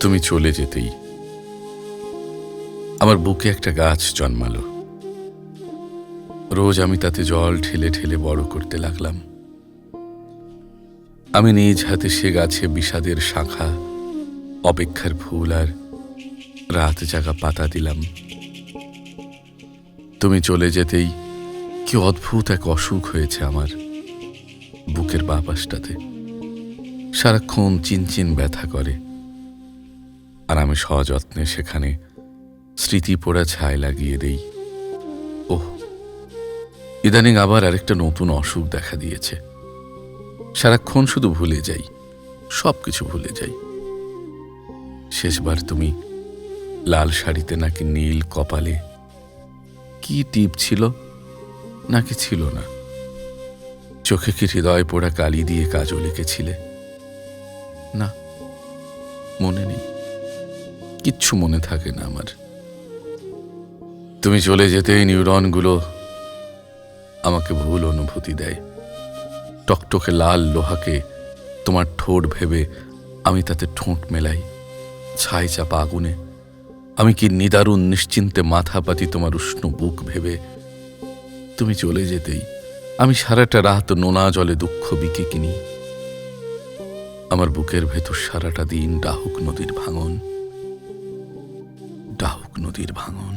তুমি চলে যেতেই। আমার বুকে একটা গাছ জন্মালো। রোজ আমি তাতে জল ঠেলে ঠেলে বড় করতে লাগলাম। আমি নিজ হাতে সে গাছে বিষাদের শাখা, অপেক্ষার ফুল আর রাত জাগা পাতা দিলাম। তুমি চলে যেতেই কি অদ্ভুত এক অসুখ হয়েছে আমার বুকের বাঁ পাশটাতে। সারাক্ষণ চিনচিন ব্যথা করে। আর আমি সযত্নে সেখানে স্মৃতি পোড়া ছায় লাগিয়ে দেই। ওহ, ইদানিং আবার আরেকটা নতুন অসুখ দেখা দিয়েছে। সারাক্ষণ শুধু ভুলে যাই সব কিছু ভুলে যাই। শেষবার তুমি লাল শাড়িতে নাকি নীল কপালে কি টিপ ছিল, নাকি ছিল না? চোখে কি হৃদয় পোড়া কালি দিয়ে কাজও লিখেছিলে না। কিচ্ছু মনে থাকে না আমার। তুমি চলে যেতেই নিউরনগুলো আমাকে ভুল অনুভূতি দেয়। টকটকে লাল লোহাকে তোমার ঠোঁট ভেবে আমি তাতে ঠোঁট মেলাই, ছাই চাপা আগুনে। আমি কি নিদারুণ নিশ্চিন্তে মাথা পাতি তোমার উষ্ণ বুক ভেবে। তুমি চলে যেতেই আমি সারাটা রাত নোনা জলে দুঃখ বিকে কিনি। আমার বুকের ভেতর সারাটা দিন ডাহুক নদীর ভাঙন। নদীর ভাঙন।